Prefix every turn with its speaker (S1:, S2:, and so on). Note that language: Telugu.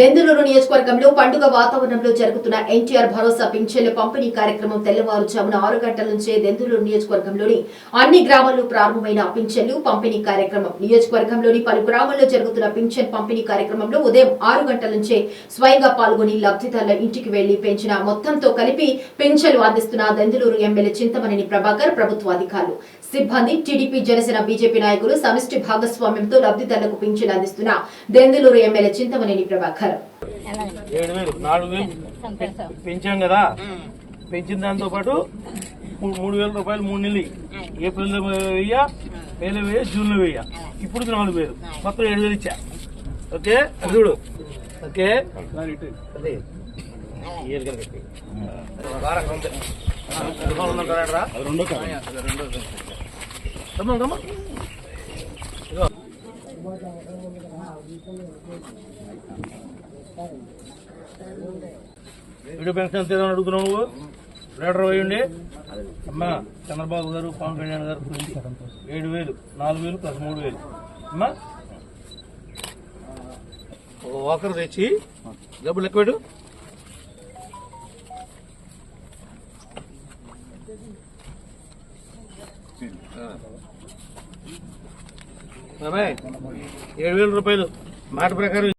S1: దెందులూరు నియోజకవర్గంలో పండుగ వాతావరణంలో జరుగుతున్న ఎన్టీఆర్ భరోసా పింఛన్ల పంపిణీ కార్యక్రమం తెల్లవారుజామున ఆరు గంటల నుంచే దెందులూరు నియోజకవర్గంలోని అన్ని గ్రామాల్లో ప్రారంభమైన పింఛన్లు పంపిణీ కార్యక్రమం. నియోజకవర్గంలోని పలు గ్రామాల్లో జరుగుతున్న పింఛన్ పంపిణీ కార్యక్రమంలో ఉదయం ఆరు గంటల నుంచే స్వయంగా పాల్గొని లబ్ధిదారుల ఇంటికి వెళ్ళి పెంచిన మొత్తంతో కలిపి పింఛన్లు అందిస్తున్న దెందులూరు ఎమ్మెల్యే చింతమనేని ప్రభాకర్ ప్రభుత్వ అధికారులు. సిబ్బంది టీడీపీ జనసేన బీజేపీ నాయకులు సమిష్టి భాగస్వామ్యంతో లబ్ధిదారులకు పింఛన్లు అందిస్తున్న దెందులూరు ఎమ్మెల్యే చింతమనేని ప్రభాకర్.
S2: ఏడు వేలు నాలుగు వేలు. పెంచాం కదా. పెంచిన దాంతో పాటు మూడు వేల రూపాయలు మూడు నెలలు ఏప్రిల్లో వెయ్య మేలో వెయ్య జూన్లో వెయ్య. ఇప్పుడు నాలుగు వేలు. మొత్తం ఏడు వేలు ఇచ్చా. ఓకే? అది చూడు. ఓకే? అదే. వీడియో పెన్షన్ ఎంత అడుగుతున్నావు నువ్వు? లీటర్ వేయండి అమ్మా చంద్రబాబు గారు పవన్ కళ్యాణ్ గారు గురించి ఏడు వేలు నాలుగు వేలు ప్లస్ మూడు వేలు. అమ్మా వాకర్ తెచ్చి డబ్బులు ఎక్కువ బాబాయ్ ఏడు వేల రూపాయలు మాట ప్రకారం